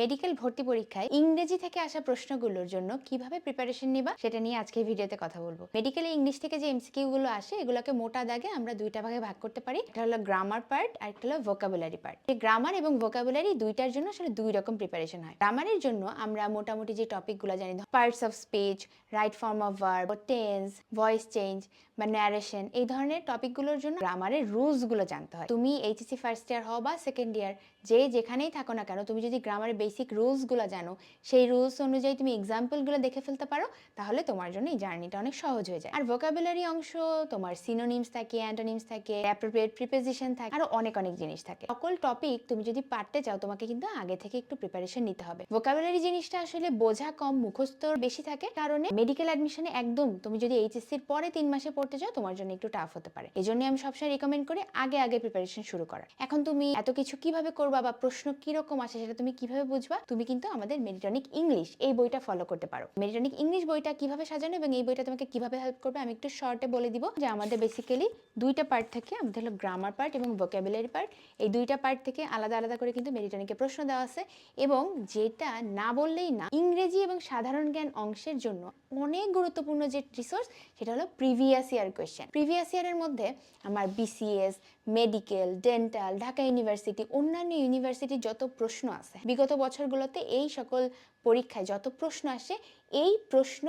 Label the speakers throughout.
Speaker 1: Medical ভর্তি পরীক্ষায় ইংরেজি থেকে আসা প্রশ্নগুলোর জন্য কীভাবে প্রিপারেশন নিবা, সেটা নিয়ে আজকে ভিডিওতে কথা বলব। মেডিকেলে ইংলিশ থেকে যে এমসিকিউ গুলো আসে, এগুলোকে মোটা দাগে আমরা দুইটা ভাগে ভাগ করতে পারি। একটা হলো গ্রামার পার্ট আর একটা হলো ভোকাবুলারি পার্ট এই গ্রামার এবং ভোকাবুলারি দুইটার জন্য আসলে দুই রকম প্রিপারেশন হয়। গ্রামারের জন্য আমরা মোটামুটি যে টপিক টপিকগুলো জানি parts of speech right form of verb tense voice change বা ন্যারেশন এই ধরনের টপিকগুলোর জন্য গ্রামারের রুলসগুলো জানতে হয়। তুমি এইচএসসি ফার্স্ট ইয়ার হও বা সেকেন্ড ইয়ার যে যেখানেই থাকো না কেন, তুমি যদি গ্রামারের বেসিক রুলসগুলো জানো, সেই রুলস অনুযায়ী তুমি এক্সাম্পলগুলো দেখে ফেলতে পারো, তাহলে তোমার জন্য এই জার্নিটা অনেক সহজ হয়ে যায়। আর ভোকাবুলারি অংশ, তোমার সিনোনিমস থাকে অ্যান্টোনিমস থাকে অ্যাপ্রোপ্রিয়েট প্রিপোজিশন থাকে, আরও অনেক অনেক জিনিস থাকে। সকল টপিক তুমি যদি পারতে চাও, তোমাকে কিন্তু আগে থেকে একটু প্রিপারেশন নিতে হবে। ভোকাবুলারি জিনিসটা আসলে বোঝা কম, মুখস্থ বেশি থাকে, কারণে মেডিকেল অ্যাডমিশনে একদম তুমি যদি এইচএসসির পরে তিন মাসে পড়তে চাও, তোমার জন্য একটু টাফ হতে পারে। এই জন্য আমি সবসময় রেকমেন্ড করি, আগে আগে প্রিপারেশন শুরু করার। এখন তুমি এত কিছু কীভাবে করবা বা প্রশ্ন কীরকম আসে, সেটা তুমি কীভাবে বুঝবা, তুমি কিন্তু আমাদের মেডিটনিক ইংলিশ এই বইটা ফলো করতে পারো। মেডিটনিক ইংলিশ বইটা কীভাবে সাজানো এবং এই বইটা তোমাকে কীভাবে হেল্প করবে আমি একটু শর্টে বলে দিব যে আমাদের বেসিক্যালি দুইটা পার্ট থেকে আমাদের হলো গ্রামার পার্ট এবং ভোকাবুলারি পার্ট এই দুইটা পার্ট থেকে আলাদা আলাদা করে কিন্তু মেডিটনিকে প্রশ্ন দেওয়া আছে এবং যেটা না বললেই না, ইংরেজি এবং সাধারণ জ্ঞান অংশের জন্য অনেক গুরুত্বপূর্ণ যে রিসোর্স সেটা হলো প্রিভিয়াস ইয়ার কোয়েশ্চেন প্রিভিয়াস ইয়ারের মধ্যে আমার BCS medical dental Dhaka university অন্যান্য ইউনিভার্সিটির যত প্রশ্ন আছে, বিগত বছরগুলোতে এই সকল পরীক্ষায় যত প্রশ্ন আসে, এই প্রশ্ন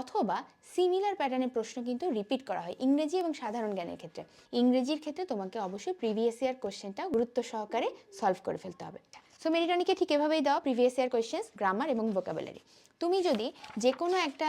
Speaker 1: অথবা সিমিলার প্যাটার্নের প্রশ্ন কিন্তু রিপিট করা হয় ইংরেজি এবং সাধারণ জ্ঞানের ক্ষেত্রে। ইংরেজির ক্ষেত্রে তোমাকে অবশ্যই প্রিভিয়াস ইয়ার কোশ্চেনটা গুরুত্ব সহকারে সলভ করে ফেলতে হবে। সো মেরিটনিকে ঠিক এভাবেই দাও প্রিভিয়াস ইয়ার কোয়েশ্চেন্স গ্রামার এবং ভোকাবুলারি তুমি যদি যে কোনো একটা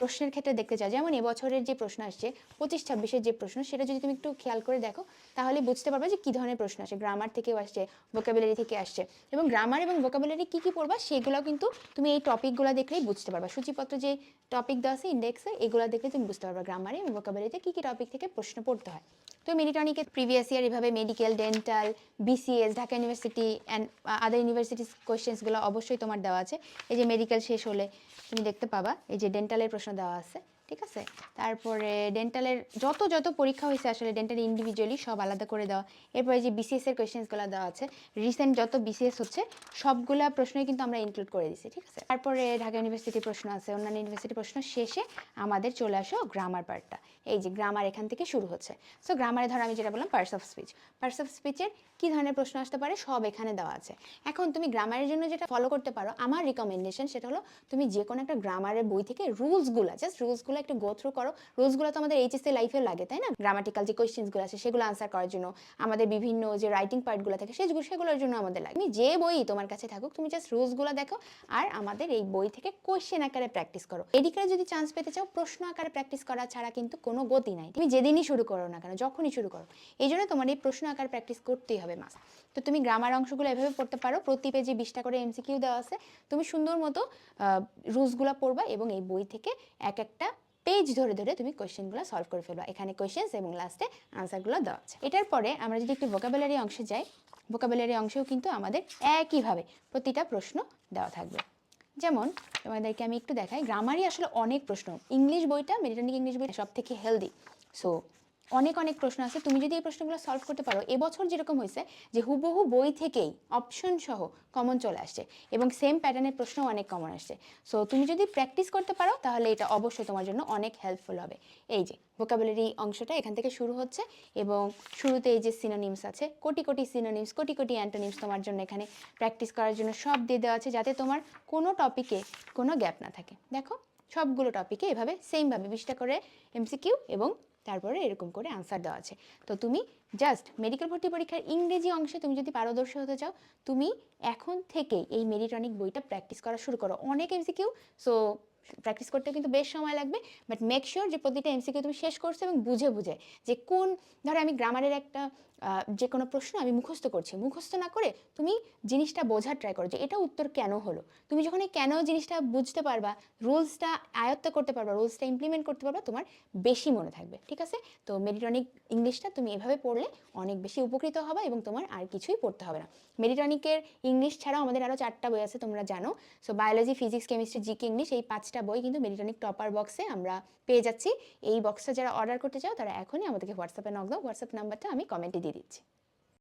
Speaker 1: প্রশ্নের ক্ষেত্রে দেখতে চাও, যেমন এবছরের যে প্রশ্ন আসছে, পঁচিশ ছাব্বিশের যে প্রশ্ন, সেটা যদি তুমি একটু খেয়াল করে দেখো, তাহলে বুঝতে পারবে যে কী ধরনের প্রশ্ন আসে। গ্রামার থেকেও আসছে ভোকাবুলারি থেকে আসছে। এবং গ্রামার এবং ভোকাবুলারি কী কী পড়বা, সেগুলো কিন্তু তুমি এই টপিকগুলো দেখলেই বুঝতে পারবা। সূচিপত্র যে টপিক দেওয়া আছে ইন্ডেক্সে এগুলো দেখলে তুমি বুঝতে পারবা গ্রামারে এবং ভোকাবুলারিতে কী কী টপিক থেকে প্রশ্ন পড়তে হয়। তো মেডিটনিকে প্রিভিয়াস ইয়ার এভাবে medical dental BCS Dhaka university and other universities কোয়েশ্চেন্সগুলো অবশ্যই তোমার দেওয়া আছে। এই যে মেডিকেল শেষ হলে তুমি দেখতে পাবা, এই যে ডেন্টালের প্রশ্ন দেওয়া আছে। ঠিক আছে? তারপরে ডেন্টালের যত যত পরীক্ষা হয়েছে আসলে ডেন্টাল ইন্ডিভিজুয়ালি সব আলাদা করে দেওয়া। এরপরে যে বিসিএস এর কোয়েশ্চেন্সগুলো দেওয়া আছে রিসেন্ট যত বিসিএস হচ্ছে, সবগুলা প্রশ্নই কিন্তু আমরা ইনক্লুড করে দিছি, ঠিক আছে? তারপরে ঢাকা ইউনিভার্সিটি প্রশ্ন আছে, অন্যান্য ইউনিভার্সিটি প্রশ্ন শেষে আমাদের চলে আসো গ্রামার পার্টটা এই যে গ্রামার এখান থেকে শুরু হচ্ছে। সো গ্রামারে ধরো আমি যেটা বললাম parts of speech parts of স্পিচের কী ধরনের প্রশ্ন আসতে পারে সব এখানে দেওয়া আছে। এখন তুমি গ্রামারের জন্য যেটা ফলো করতে পারো, আমার রিকমেন্ডেশন সেটা হলো তুমি যে কোনো একটা গ্রামারের বই থেকে রুলসগুলো জাস্ট রুলসগুলো একটু গো থ্রু করো। রুলসগুলো তো আমাদের এইচএসসি লাইফে লাগে, তাই না? গ্রামাটিক্যাল যে কোয়েশ্চেন্সগুলো আছে, সেগুলো আনসার করার জন্য, আমাদের বিভিন্ন যে রাইটিং পার্টগুলো থাকে, সেগুলো, সেগুলোর জন্য আমাদের লাগে। তুমি যে বই তোমার কাছে থাকুক, তুমি জাস্ট রুলসগুলো দেখো, আর আমাদের এই বই থেকে কোয়েশ্চেন আকারে প্র্যাকটিস করো। এদিকে যদি চান্স পেতে চাও, প্রশ্ন আকারে প্র্যাকটিস করা ছাড়া কিন্তু কোনো গতি নাই। তুমি যেদিনই শুরু করো না কেন, যখনই শুরু করো, এই জন্য তোমার এই প্রশ্ন আকার প্র্যাকটিস করতেই হবে মাস তো তুমি গ্রামার অংশগুলো এভাবে পড়তে পারো, প্রতি পেজে বিশটা করে এমসিকিউ দেওয়া আছে। তুমি সুন্দর মতো রুলসগুলো পড়বা এবং এই বই থেকে এক একটা পেজ ধরে ধরে তুমি কোয়েশ্চেনগুলো সলভ করে ফেলবা। এখানে কোয়েশ্চেন্স এবং লাস্টে আনসারগুলো দেওয়া আছে। এটার পরে আমরা যদি একটি ভোকাবুলারি অংশে যাই ভোকাবুলারি অংশেও কিন্তু আমাদের একইভাবে প্রতিটা প্রশ্ন দেওয়া থাকবে। যেমন, তোমাদেরকে আমি একটু দেখাই গ্রামারই আসলে অনেক প্রশ্ন। ইংলিশ বইটা মেডিটানিক ইংলিশ বই সব থেকে হেলদি সো অনেক অনেক প্রশ্ন আছে। তুমি যদি এই প্রশ্নগুলো সলভ করতে পারো, এবছর যেরকম হয়েছে যে হুবহু বই থেকেই অপশন সহ কমন চলে আসছে এবং সেম প্যাটার্নের প্রশ্ন অনেক কমন আসছে। সো তুমি যদি প্র্যাকটিস করতে পারো, তাহলে এটা অবশ্যই তোমার জন্য অনেক হেল্পফুল হবে। এই যে ভোকাবুলারি অংশটা এখান থেকে শুরু হচ্ছে এবং শুরুতে এই যে সিনোনিমস আছে, কোটি কোটি সিনোনিমস কোটি কোটি অ্যান্টোনিমস তোমার জন্য এখানে প্র্যাকটিস করার জন্য সব দিয়ে দেওয়া আছে যাতে তোমার কোনো টপিকে কোনো গ্যাপ না থাকে। দেখো, সবগুলো টপিকে এভাবে সেমভাবে বিশটা করে এমসিকিউ এবং তারপরে এরকম করে আনসার দেওয়া আছে। তো তুমি জাস্ট মেডিকেল ভর্তি পরীক্ষার ইংরেজি অংশে তুমি যদি পারদর্শী হতে চাও, তুমি এখন থেকেই এই মেরিটনিক বইটা প্র্যাকটিস করা শুরু করো। অনেক এমসিকিউ সো প্র্যাকটিস করতে কিন্তু বেশ সময় লাগবে বাট মেক শিওর যে প্রতিটা এমসিকিউ তুমি শেষ করছ এবং বুঝে বুঝে যে কোন, ধরো আমি গ্রামারের একটা যে কোনো প্রশ্ন আমি মুখস্থ করছি। মুখস্থ না করে তুমি জিনিসটা বোঝার ট্রাই করো যে এটা উত্তর কেন হলো? তুমি যখন এই কেন জিনিসটা বুঝতে পারবা রুলসটা আয়ত্ত করতে পারবা রুলসটা ইমপ্লিমেন্ট করতে পারবা, তোমার বেশি মনে থাকবে, ঠিক আছে? তো মেডিটনিক ইংলিশটা তুমি এভাবে পড়লে অনেক বেশি উপকৃত হবে এবং তোমার আর কিছুই পড়তে হবে না। মেডিটনিকের ইংলিশ ছাড়াও আমাদের আরও চারটা বই আছে, তোমরা জানো। So biology physics chemistry GK English এই পাঁচটা বই কিন্তু মেডিটনিক টপার বক্সে আমরা পেয়ে যাচ্ছি। এই বক্সটা যারা অর্ডার করতে চাও, তারা এখনই আমাদেরকে হোয়াটসঅ্যাপে নক দাও। হোয়াটসঅ্যাপ নাম্বারটা আমি কমেন্টে দিয়ে দিচ্ছি।